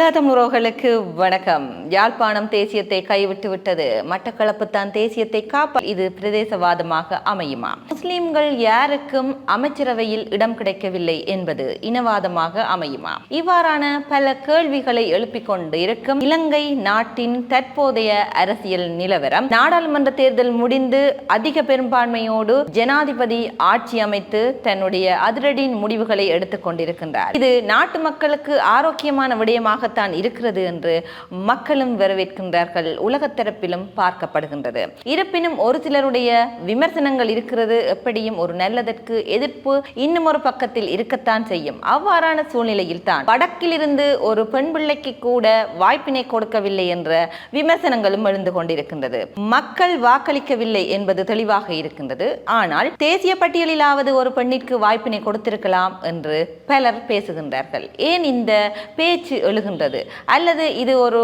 உலகத்தம் உறவுகளுக்கு வணக்கம். யாழ்ப்பாணம் தேசியத்தை கைவிட்டு விட்டது. மட்டக்களப்பு தான் தேசியத்தை காப்ப இது பிரதேசவாதமாக அமையுமா? முஸ்லிம்கள் யாருக்கும் அமைச்சரவையில் இடம் கிடைக்கவில்லை என்பது இனவாதமாக அமையுமா? இவ்வாறான பல கேள்விகளை எழுப்பிக் கொண்டு இருக்கும் இலங்கை நாட்டின் தற்போதைய அரசியல் நிலவரம். நாடாளுமன்ற தேர்தல் முடிந்து அதிக பெரும்பான்மையோடு ஜனாதிபதி ஆட்சி அமைத்து தன்னுடைய அதிரடி முடிவுகளை எடுத்துக் கொண்டிருக்கின்றார். இது நாட்டு மக்களுக்கு ஆரோக்கியமான விடயமாக விடயமாகத்தான் இருக்கிறது என்று மக்களும் வரவேற்கின்றார்கள். உலகத்தரப்பிலும் பார்க்கப்படுகின்றது. இருப்பினும் ஒரு சிலருடைய விமர்சனங்கள் இருக்கிறது. எப்படியும் ஒரு நல்லதற்கு எதிர்ப்பு இன்னும் ஒரு பக்கத்தில் இருக்கத்தான் செய்யும். அவ்வாறான சூழ்நிலையில் தான் வடக்கிலிருந்து ஒரு பெண் பிள்ளைக்கு கூட வாய்ப்பினை கொடுக்கவில்லை என்ற விமர்சனங்களும் எழுந்து கொண்டிருக்கின்றது. மக்கள் வாக்களிக்கவில்லை என்பது தெளிவாக இருக்கின்றது. ஆனால் தேசிய பட்டியலிலாவது ஒரு பெண்ணிற்கு வாய்ப்பினை கொடுத்திருக்கலாம் என்று பலர் பேசுகின்றார்கள். ஏன் இந்த பேச்சு எழுகின்றது? அல்லது இது ஒரு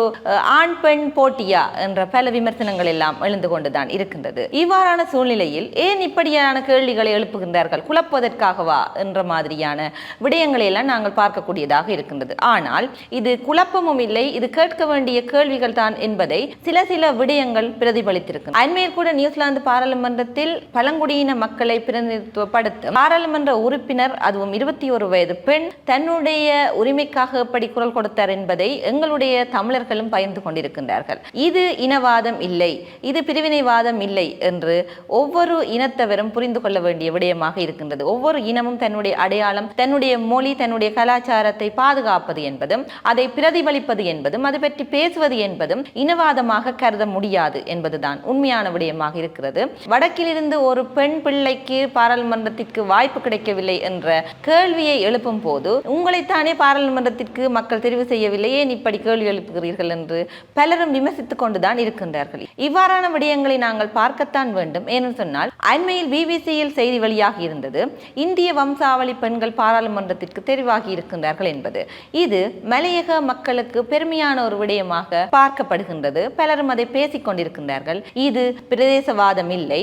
ஆண் பெண் போட்டியா என்ற பல விமர்சனங்கள் எல்லாம் எழுந்து கொண்டுதான் இருக்கின்றது. இவ்வாறான சூழ்நிலையில் ஏன் இப்படியான கேள்விகளை எழுப்புகின்றார்கள்? குழப்பதற்காகவா என்ற மாதிரியான விடயங்களை எல்லாம் நாங்கள் பார்க்கக்கூடியதாக இருக்கின்றது. ஆனால் இது குழப்பமும் இல்லை இது கேட்க வேண்டிய கேள்விகள் தான் என்பதை சில சில விடயங்கள் பிரதிபலித்திருக்கு அண்மையில் கூட நியூசிலாந்து பாராளுமன்றத்தில் பழங்குடியின மக்களை பிரதிநிதித்துவப்படுத்தும் பாராளுமன்ற உறுப்பினர் அதுவும் இருபத்தி ஒரு வயது பெண் தன்னுடைய உரிமைக்காக எப்படி குரல் கொடுத்தார் என்பதை எங்களுடைய தமிழர்களும் பயந்து கொண்டிருக்கின்றார்கள். இது இனவாதம் இல்லை. இது பிரிவினைவாதம் இல்லை என்று ஒவ்வொரு இனத்தவரும் புரிந்து கொள்ள வேண்டிய விடயமாக இருக்கின்றது. ஒவ்வொரு இனமும் தன்னுடைய அடையாளம் தன்னுடைய மொழி தன்னுடைய கலாச்சாரத்தை பாதுகாப்பது என்பதும் அதை பிரதிபலிப்பது என்பதும் அது பற்றி பேசுவது என்பதும் இனவாதமாக கருத முடியாது என்பதுதான் உண்மையான விடயமாக இருக்கிறது. வடக்கிலிருந்து ஒரு பெண் பிள்ளைக்கு பாராளுமன்றத்திற்கு வாய்ப்பு கிடைக்கவில்லை என்ற கேள்வியை எழுப்பும் போது உங்களைத்தானே பாராளுமன்றத்திற்கு மக்கள் தெரிவு செய்ய செய்யவில்லை ஏன் இப்படி கேள்வி எழுப்புகிறீர்கள் என்று பலரும் விமர்சித்து கொண்டுதான் இருக்கின்றார்கள். இவ்வாறான விடயங்களை நாங்கள் பார்க்கத்தான் வேண்டும். ஏன்னு சொன்னால் அண்மையில் பிபிசியில் செய்தி வெளியாகி இருந்தது. இந்திய வம்சாவளி பெண்கள் பாராளுமன்றத்திற்கு தெரிவாகி இருக்கின்றார்கள் என்பது. இது மலையக மக்களுக்கு பெருமையான ஒரு விடயமாக பார்க்கப்படுகின்றது. பலரும் அதை பேசிக் கொண்டிருக்கின்றார்கள். இது பிரதேசவாதம் இல்லை.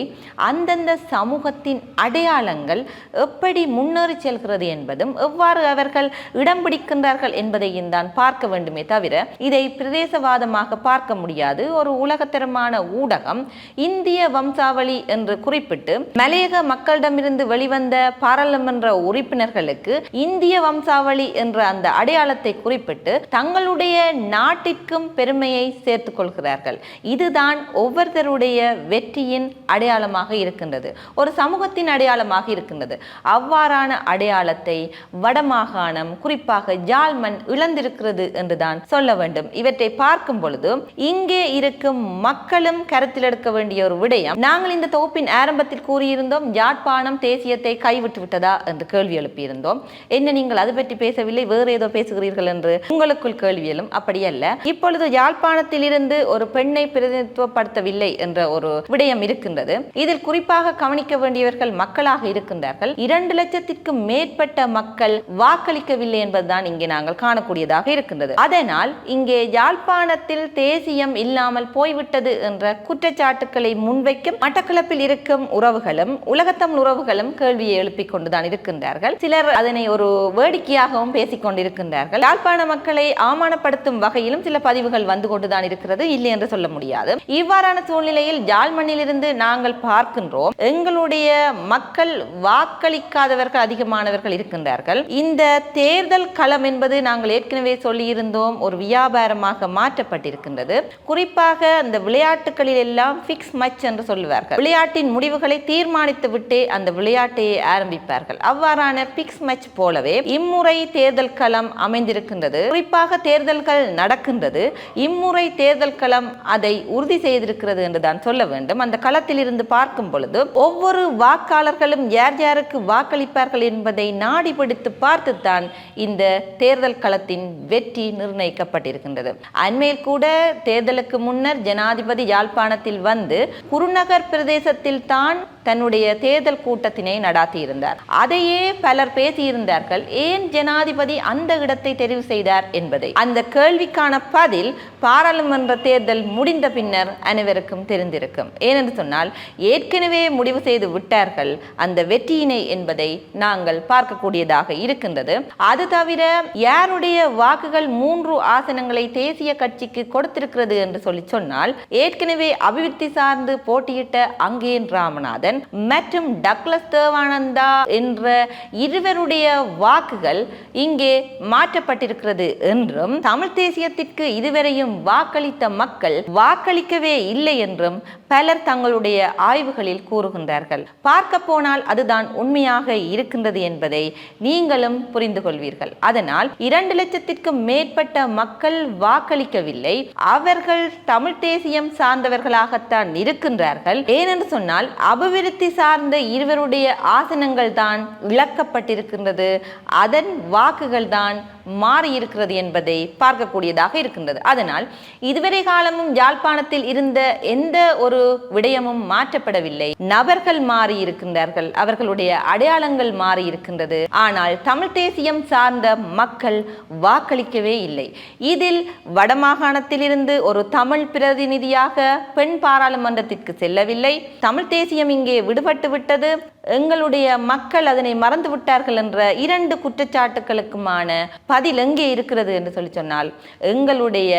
அந்தந்த சமூகத்தின் அடையாளங்கள் எப்படி முன்னேறி செல்கிறது என்பதும் எவ்வாறு அவர்கள் இடம் பிடிக்கின்றார்கள் என்பதையும் தான் பார்க்க வேண்டுமே தவிர இதை பிரதேசவாதமாக பார்க்க முடியாது. ஒரு உலகத்தரமான ஊடகம் இந்திய வம்சாவளி என்று குறிப்பிட்டு மலையக மக்களிடமிருந்து வெளிவந்த பாராளுமன்ற உறுப்பினர்களுக்கு இந்திய வம்சாவளி என்ற அந்த அடையாளத்தை குறிப்பிட்டு தங்களுடைய நாட்டிற்கும் பெருமையை சேர்த்துக் கொள்கிறார்கள். இதுதான் ஒவ்வொருத்தருடைய வெற்றியின் அடையாளமாக இருக்கின்றது. ஒரு சமூகத்தின் அடையாளமாக இருக்கின்றது. அவ்வாறான அடையாளத்தை வடமாகாணம் குறிப்பாக ஜால்மன் இழந்திருக்கிறது என்றுதான் சொல்ல வேண்டும். இவற்றை பார்க்கும் பொழுது இங்கே இருக்கும் மக்களும் கருத்தில் எடுக்க வேண்டிய ஒரு விடயம் நாங்கள் இந்த தொகுப்பின் ஆரம்பத்தில் கூறியிருந்தோம் யாழ்ப்பாணம் தேசியத்தை கைவிட்டு விட்டதா என்று கேள்வி எழுப்பியிருந்தோம். என்ன நீங்கள் அது பற்றி பேசவில்லை வேறு ஏதோ பேசுகிறீர்கள் என்று உங்களுக்குள் கேள்வி எழும் அப்படி அல்ல. இப்பொழுது யாழ்ப்பாணத்தில் இருந்து ஒரு பெண்ணை பிரதிநிதித்துவப்படுத்தவில்லை என்ற ஒரு விடயம் இருக்கின்றது. இதில் குறிப்பாக கவனிக்க வேண்டியவர்கள் மக்களாக இருக்கின்றார்கள். இரண்டு லட்சத்திற்கும் மேற்பட்ட மக்கள் வாக்களிக்கவில்லை என்பதுதான் இங்கே நாங்கள் காணக்கூடியதாக இருக்கின்றது. அதனால் இங்கே யாழ்ப்பாணத்தில் தேசியம் இல்லாமல் போய்விட்டது என்ற குற்றச்சாட்டுக்களை முன்வைக்கும் மட்டக்களப்பில் இருக்கும் உறவுகளும் உலகத்தமிழ் உறவுகளும் கேள்வியை எழுப்பிக் கொண்டுதான் இருக்கின்றார்கள். சிலர் அதனை ஒரு வேடிக்கையாகவும் பேசிக் கொண்டிருக்கின்றார்கள். யாழ்ப்பாண மக்களை ஆமானப்படுத்தும் வகையிலும் சில பதிவுகள் வந்து கொண்டுதான் இருக்கிறது. இல்லை என்று சொல்ல முடியாது. இவ்வாறான சூழ்நிலையில் யாழ்மண்ணிலிருந்து நாங்கள் பார்க்கின்றோம். எங்களுடைய மக்கள் வாக்களிக்காதவர்கள் அதிகமானவர்கள் இருக்கின்றார்கள். இந்த தேர்தல் களம் என்பது நாங்கள் ஏற்கனவே சொல்லி சொல்லியிருந்தோம் ஒரு வியாபாரமாக மாற்றப்பட்டிருக்கின்றது. குறிப்பாக அந்த விளையாட்டுகளில் எல்லாம் ஃபிக்ஸ் மச் என்று சொல்லுவார்கள். விளையாட்டின் முடிவுகளை தீர்மானித்து விட்டே அந்த விளையாட்டையை ஆரம்பிப்பார்கள். அவ்வாறான பிக்ஸ் மச் போலவே இம்முறை தேர்தல் களம் அமைந்திருக்கின்றது. குறிப்பாக தேர்தல்கள் நடக்கின்றது. இம்முறை தேர்தல் களம் அதை உறுதி செய்திருக்கிறது என்றுதான் சொல்ல வேண்டும். அந்த களத்தில் இருந்து பார்க்கும் பொழுது ஒவ்வொரு வாக்காளர்களும் யார் யாருக்கு வாக்களிப்பார்கள் என்பதை நாடி பிடித்து பார்த்துத்தான் இந்த தேர்தல் களத்தின் வெற்றி நிர்ணயிக்கப்பட்டிருக்கின்றது. அண்மையில் கூட தேர்தலுக்கு முன்னர் ஜனாதிபதி யாழ்ப்பாணத்தில் வந்து குருநகர் பிரதேசத்தில் தான் தன்னுடைய தேர்தல் கூட்டத்தினை நடாத்தியிருந்தார். அதையே பலர் பேசியிருந்தார்கள். ஏன் ஜனாதிபதி அந்த இடத்தை தெரிவு செய்தார் என்பதை. அந்த கேள்விக்கான பதில் பாராளுமன்ற தேர்தல் முடிந்த பின்னர் அனைவருக்கும் தெரிந்திருக்கும். ஏனென்று சொன்னால் ஏற்கனவே முடிவு செய்து விட்டார்கள். அந்த வெற்றியினை என்பதை நாங்கள் பார்க்கக்கூடியதாக இருக்கின்றது. அது தவிர யாருடைய வாக்குகள் மூன்று ஆசனங்களை தேசிய கட்சிக்கு கொடுத்திருக்கிறது என்று சொல்லி சொன்னால் ஏற்கனவே அபிவிருத்தி சார்ந்து போட்டியிட்ட அங்கேன் ராமநாதன் மற்றும் டக்ளஸ் தேவானந்தா என்ற இருவருடைய வாக்குகள் இங்கே மாற்றப்பட்டிருக்கிறது என்றும் தமிழ் தேசியத்திற்கு இதுவரையும் வாக்களித்த மக்கள் வாக்களிக்கவே இல்லை என்றும் பலர் தங்களுடைய ஆய்வுகளில் கூறுகின்றார்கள். பார்க்க போனால் அதுதான் உண்மையாக இருக்கின்றது என்பதை நீங்களும் புரிந்து கொள்வீர்கள். அதனால் இரண்டு லட்சத்திற்கும் மேற்பட்ட மக்கள் வாக்களிக்கவில்லை. அவர்கள் தமிழ் தேசியம் சார்ந்தவர்களாகத்தான் இருக்கின்றார்கள். ஏனென்று சொன்னால் அபிவிருத்தி சார்ந்த இருவருடைய ஆசனங்கள் தான் இழக்கப்பட்டிருக்கின்றது அதன் வாக்குகள் தான் மாறி இருக்கிறது என்பதை பார்க்கக்கூடியதாக இருக்கின்றது. அதனால் இதுவரை காலமும் யாழ்ப்பாணத்தில் இருந்த எந்த ஒரு விடயமும் மாற்றப்படவில்லை. நபர்கள் மாறி இருக்கின்றார்கள் அவர்களுடைய அடையாளங்கள் மாறி இருக்கின்றது ஆனால் தமிழ் தேசியம் சார்ந்த மக்கள் வாக்களிக்கவே இல்லை. இதில் வடமாகாணத்திலிருந்து ஒரு தமிழ் பிரதிநிதியாக பெண் பாராளுமன்றத்திற்கு செல்லவில்லை. தமிழ் தேசியம் இங்கே விடுபட்டு விட்டது. எங்களுடைய மக்கள் அதனை மறந்து விட்டார்கள் என்ற இரண்டு குற்றச்சாட்டுகளுக்குமான பதில் எங்கே இருக்கிறது என்று சொல்லி சொன்னால் எங்களுடைய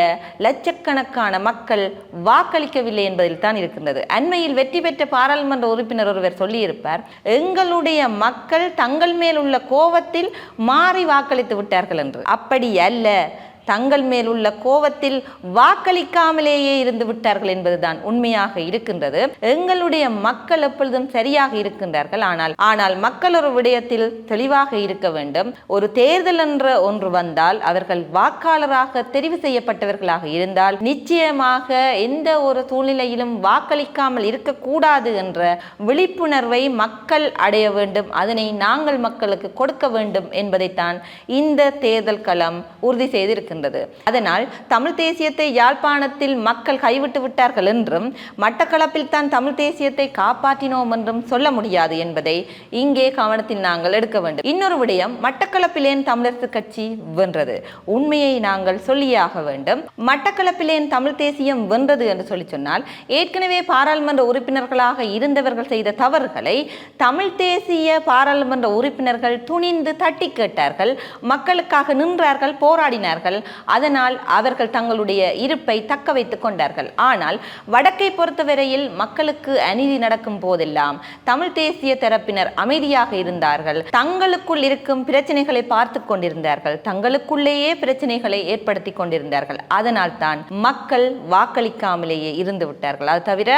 லட்சக்கணக்கான மக்கள் வாக்களிக்கவில்லை என்பதில் தான் இருக்கின்றது. அண்மையில் வெற்றி பெற்ற பாராளுமன்ற உறுப்பினர் ஒருவர் சொல்லியிருப்பார் எங்களுடைய மக்கள் தங்கள் மேல் உள்ள கோபத்தில் மாறி வாக்களித்து விட்டார்கள் என்று. அப்படி அல்ல. தங்கள் மேல் உள்ள கோவத்தில் வாக்களிக்காமலேயே இருந்து விட்டார்கள் என்பதுதான் உண்மையாக இருக்கின்றது. எங்களுடைய மக்கள் எப்பொழுதும் சரியாக இருக்கின்றார்கள். ஆனால் ஆனால் மக்கள் ஒரு விடயத்தில் தெளிவாக இருக்க வேண்டும். ஒரு தேர்தல் என்ற ஒன்று வந்தால் அவர்கள் வாக்காளராக தெரிவு செய்யப்பட்டவர்களாக இருந்தால் நிச்சயமாக எந்த ஒரு சூழ்நிலையிலும் வாக்களிக்காமல் இருக்கக்கூடாது என்ற விழிப்புணர்வை மக்கள் அடைய வேண்டும். அதனை நாங்கள் மக்களுக்கு கொடுக்க வேண்டும் என்பதைத்தான் இந்த தேர்தல் களம் உறுதி செய்திருக்கின்றது அதனால் தமிழ் தேசியத்தை யாழ்ப்பாணத்தில் மக்கள் கைவிட்டு விட்டார்கள் என்றும் மட்டக்களப்பில் தான் தமிழ் தேசியத்தை காப்பாற்றினோம் என்றும் சொல்ல முடியாது என்பதை இங்கே கவனத்தில் நாங்கள் எடுக்க வேண்டும். இன்னொரு விடயம் மட்டக்களப்பிலேன் தமிழரசு கட்சி வென்றது? உண்மையை நாங்கள் சொல்லியாக வேண்டும். மட்டக்களப்பிலேன் தமிழ் தேசியம் வென்றது என்று சொல்லி சொன்னால் ஏற்கனவே பாராளுமன்ற உறுப்பினர்களாக இருந்தவர்கள் செய்த தவறுகளை தமிழ் தேசிய பாராளுமன்ற உறுப்பினர்கள் துணிந்து தட்டி கேட்டார்கள். மக்களுக்காக நின்றார்கள் போராடினார்கள். அதனால் அவர்கள் தங்களுடைய இருப்பை தக்க வைத்துக் கொண்டார்கள். ஆனால் வடக்கை பொறுத்தவரையில் மக்களுக்கு அநீதி நடக்கும் போதெல்லாம் தமிழ் தேசிய தரப்பினர் அமைதியாக இருந்தார்கள். தங்களுக்குள் இருக்கும் பிரச்சனைகளை பார்த்து கொண்டிருந்தார்கள். தங்களுக்குள்ளேயே பிரச்சனைகளை ஏற்படுத்தி கொண்டிருந்தார்கள். அதனால் தான் மக்கள் வாக்களிக்காமலேயே இருந்து விட்டார்கள். அது தவிர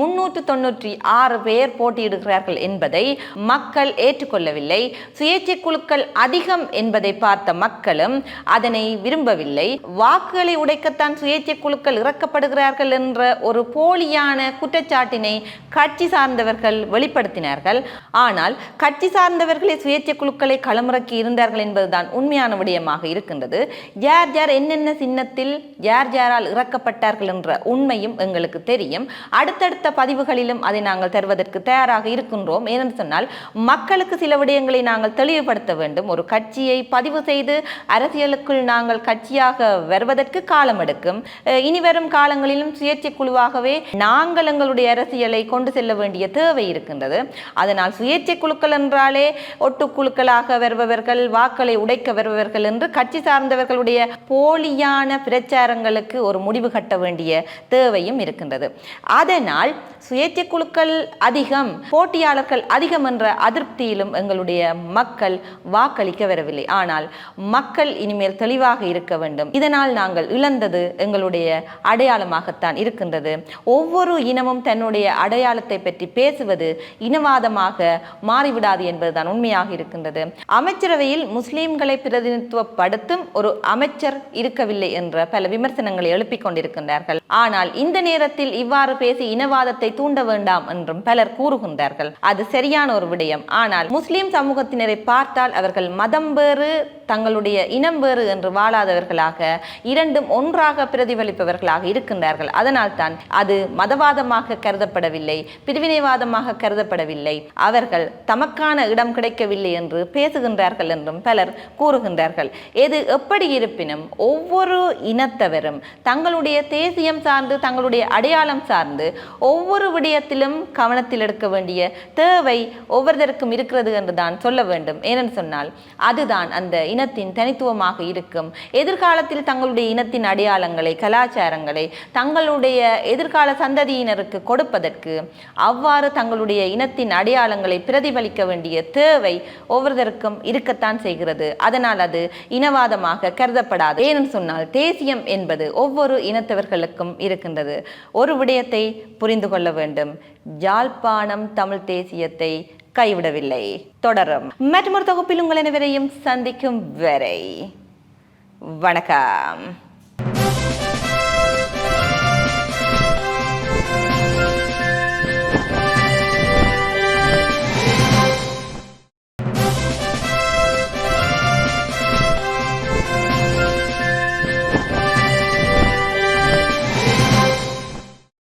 முன்னூற்று தொன்னூற்றி ஆறு பேர் போட்டியிடுகிறார்கள் என்பதை மக்கள் ஏற்றுக்கொள்ளவில்லை. சுயேட்சை குழுக்கள் அதிகம் என்பதை பார்த்த மக்களும் அதனை விரும்ப விரும்பவில்லை. வாக்குகளை உடைக்கத்தான் சுயேட்சை குழுக்கள் இறக்கப்படுகிறார்கள் என்ற ஒரு போலியான குற்றச்சாட்டினை கட்சி சார்ந்தவர்கள் வெளிப்படுத்தினார்கள். ஆனால் கட்சி சார்ந்தவர்களே சுயேட்சை குழுக்களை களமிறக்கி இருந்தார்கள் என்பதுதான் உண்மையான விடயமாக இருக்கின்றது. யார் யார் என்னென்ன சின்னத்தில் யார் யாரால் இறக்கப்பட்டார்கள் என்ற உண்மையும் எங்களுக்கு தெரியும். அடுத்தடுத்த பதிவுகளிலும் அதை நாங்கள் தருவதற்கு தயாராக இருக்கின்றோம். ஏனென்று சொன்னால் மக்களுக்கு சில விடயங்களை நாங்கள் தெளிவுபடுத்த வேண்டும். ஒரு கட்சியை பதிவு செய்து அரசியலுக்குள் நாங்கள் கட்சி கட்சியாக வருவதற்கு காலம் எடுக்கும். இனி வரும் காலங்களிலும் சுயேட்சை குழுவாகவே நாங்கள் எங்களுடைய அரசியலை கொண்டு செல்ல வேண்டிய தேவை இருக்கின்றது. அதனால் சுயேட்சை குழுக்கள் என்றாலே ஒட்டுக்குழுக்களாக வருபவர்கள் வாக்களை உடைக்க வருபவர்கள் என்று கட்சி சார்ந்தவர்களுடைய போலியான பிரச்சாரங்களுக்கு ஒரு முடிவு கட்ட வேண்டிய தேவையும் இருக்கின்றது. அதனால் சுயேட்சை குழுக்கள் அதிகம் போட்டியாளர்கள் அதிகம் என்ற அதிருப்தியிலும் எங்களுடைய மக்கள் வாக்களிக்க வரவில்லை. ஆனால் மக்கள் இனிமேல் தெளிவாக இருக்க வேண்டும். இதனால் நாங்கள் இழந்தது எங்களுடைய அடையாளமாகத்தான் இருக்கின்றது. ஒவ்வொரு இனமும் தன்னுடைய அடையாளத்தை பற்றி பேசுவது இனவாதமாக மாறிவிடாது என்பதுதான் உண்மையாக இருக்கின்றது. அமைச்சரவையில் முஸ்லீம்களை பிரதிநிதித்துவப்படுத்தும் ஒரு அமைச்சர் இருக்கவில்லை என்ற பல விமர்சனங்களை எழுப்பிக் கொண்டிருக்கின்றார்கள். ஆனால் இந்த நேரத்தில் இவ்வாறு பேசி இனவாதத்தை தூண்ட வேண்டாம் என்றும் பலர் கூறுகின்றார்கள். அது சரியான ஒரு விடயம். ஆனால் முஸ்லிம் சமூகத்தினரை பார்த்தால் அவர்கள் மதம் வேறு தங்களுடைய இனம் வேறு என்று வாழாதவர்களாக இரண்டும் ஒன்றாக பிரதிபலிப்பவர்களாக இருக்கின்றார்கள். அதனால் தான் அது மதவாதமாக கருதப்படவில்லை பிரிவினைவாதமாக கருதப்படவில்லை. அவர்கள் தமக்கான இடம் கிடைக்கவில்லை என்று பேசுகின்றார்கள் என்றும் பலர் கூறுகின்றார்கள். எது எப்படி இருப்பினும் ஒவ்வொரு இனத்தவரும் தங்களுடைய தேசியம் சார்ந்து தங்களுடைய அடையாளம் சார்ந்து ஒவ்வொரு விடயத்திலும் கவனத்தில் எடுக்க வேண்டிய தேவை ஒவ்வொருத்தருக்கும் இருக்கிறது என்று தான் சொல்ல வேண்டும். ஏனென்று சொன்னால் அதுதான் அந்த இன இனத்தின் தனித்துவமாக இருக்கும். எதிர்காலத்தில் தங்களுடைய இனத்தின் அடையாளங்களை கலாச்சாரங்களை தங்களுடைய எதிர்கால சந்ததியினருக்கு கொடுப்பதற்கு அவ்வாறு தங்களுடைய இனத்தின் அடையாளங்களை பிரதிபலிக்க வேண்டிய தேவை ஒவ்வொருதருக்கும் இருக்கத்தான் செய்கிறது. அதனால் அது இனவாதமாக கருதப்படாது. ஏனென்று சொன்னால் தேசியம் என்பது ஒவ்வொரு இனத்தவர்களுக்கும் இருக்கின்றது. ஒரு விடயத்தை புரிந்து கொள்ள வேண்டும். யாழ்ப்பாணம் தமிழ் தேசியத்தை கைவிடவில்லை. தொடரும். மற்றொரு தொகுப்பில் உங்கள் அனைவரையும் சந்திக்கும் வரை வணக்கம்.